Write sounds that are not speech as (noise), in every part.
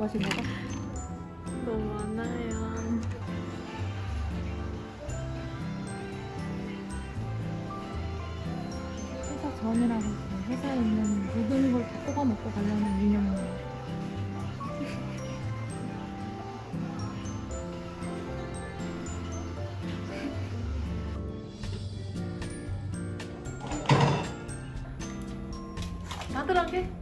가신 거죠? 너무 많아요. 회사 전이라고 했어요. 회사에 있는 모든 걸 다 뽑아 먹고 가려는 유념이에요. 나들하게?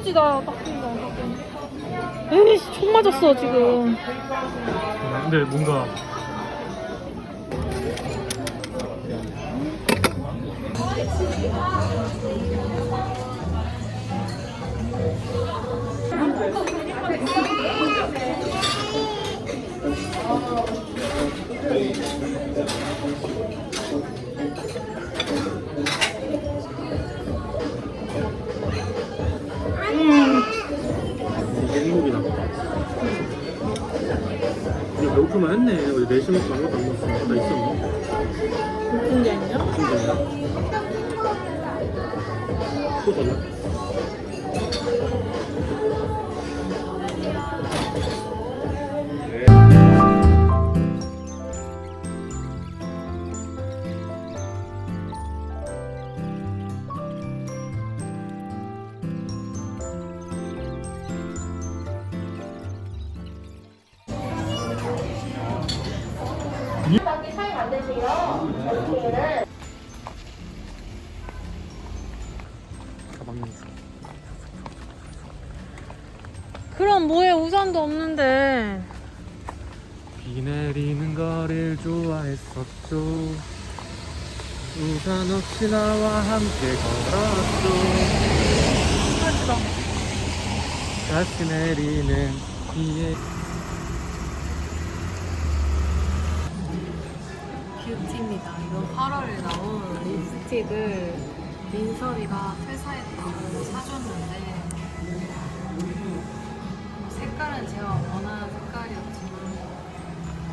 나 딱hin다 에이씨 총 맞았어 지금. 근데 뭔가 또 달라? 가방 그럼 뭐해 우산도 없는데 비 내리는 거를 좋아했었죠. 우산 없이 나와 함께 걸었죠. 다시 내리는 비에 뷰티입니다. 이거 8월에 나온 립스틱을 민설이가 퇴사했다고 사줬는데 색깔은 제가 원하는 색깔이었지만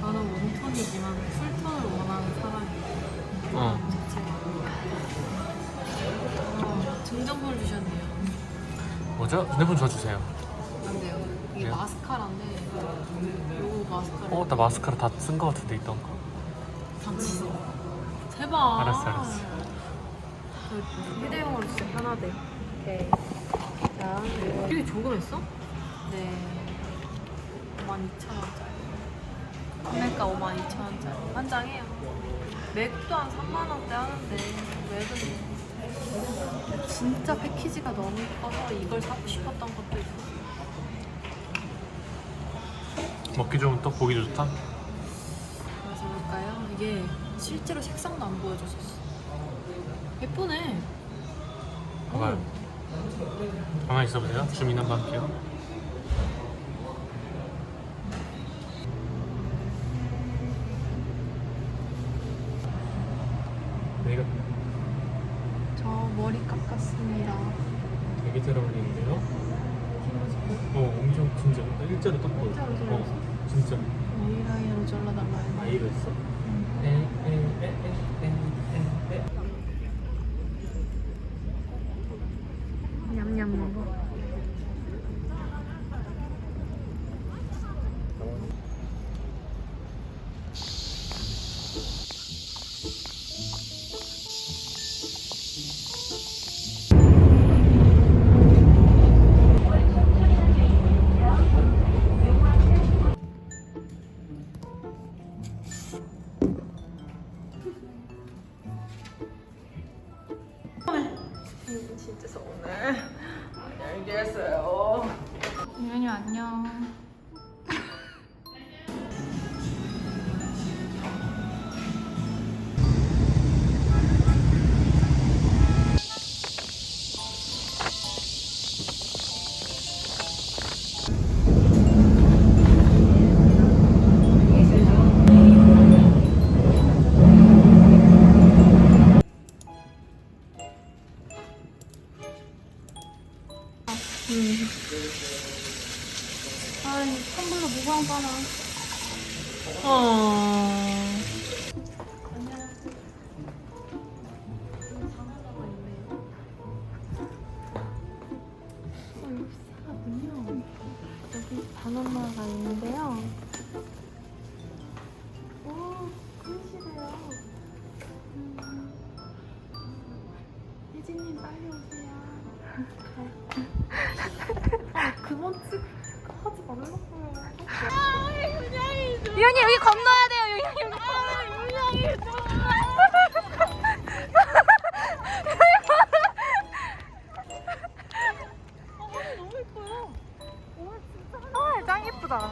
저는 웜톤이지만 쿨톤을 원하는 사람이에요. 어. 어, 증정본을 주셨네요. 뭐죠? 핸드폰 줘 주세요. 안 돼요. 이게 왜요? 마스카라인데 요거 마스카라 어, 나 마스카라 다 쓴 거 같은데 있던 거. 당치 제발 알았어, 알았어. 그 휴대용으로 진짜 편하대 오케이 자 이게 조금했어? 네 52,000원짜리 판매가 52,000원짜리 한 장이에요 맥도 한 3만원대 하는데 맥은 진짜 패키지가 너무 예뻐서 이걸 사고 싶었던 것도 있어 먹기 좋은 떡, 보기 좋다. 그래서 볼까요? 이게 실제로 색상도 안 보여줬었어 예쁘네 봐봐요. 가만히 있어보세요. 주민 한번 할게요. 내가 저 머리 깎았습니다 되게 잘 어울리는데요? 어, 엄청 진짜 일자로 딱 보여. 일자로 어, 잘랐어? 진짜. A라인으로 잘라달라 했는데 아이로 했어? 냠냠 먹어 아이, 선물로 무거운 거나. 어. 여기 바나나가 있는데요. 유연이 여기 건너야 돼요. 여기. (laughs) 너무 예뻐요. 와, 진짜. 아, 짱 예쁘다.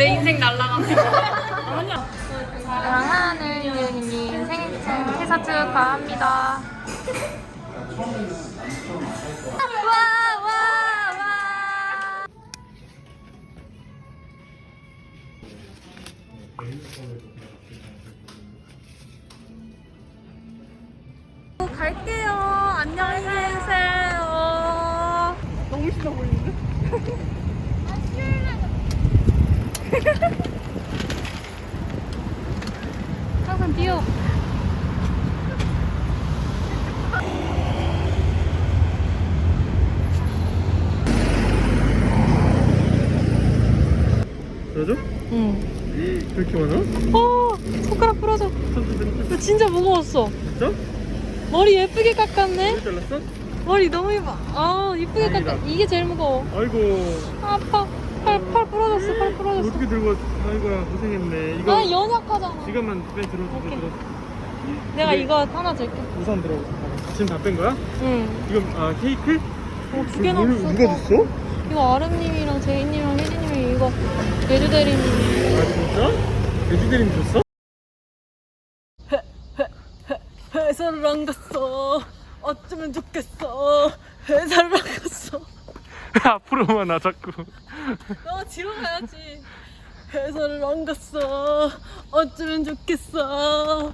내 인생 날라갑니다. 사랑하는 유연이님 생일 회사 축하합니다. 와, 와, 와. 갈게요. 안녕히 계세요. 너무 싫어 보이는데? (laughs) 항상 뛰어. 그러죠? 응. 그렇게 많아? 어, 손가락 부러져. 이거 진짜 무거웠어. 진짜? 머리 예쁘게 깎았네. 왜 잘랐어? 머리 너무 예뻐. 아, 예쁘게. 깎았. 이게 제일 무거워. 아이고 아파. 팔, 팔 부러졌어. 팔 부러졌어. 어떻게 들고 왔 아이고야 고생했네 이거 아, 연약하잖아. 지갑만 빼 들어 들어 오케이. 들어 내가 이거 하나 줄게. 우산 들어 지금 다 뺀 거야? 응. 이거 아 케이크? 어, 두 개나 뭘 없어. 누가 줬어? 이거 아름님이랑 제이님이랑 혜진님이 이거 예주대리님. 아 진짜? 돼지대림 줬어? 회사를 안 갔어. 어쩌면 좋겠어. 회사를 안 갔어. (laughs) 앞으로만 나 자꾸 너 뒤로 가야지. 회사를 안 갔어. 어쩌면 좋겠어.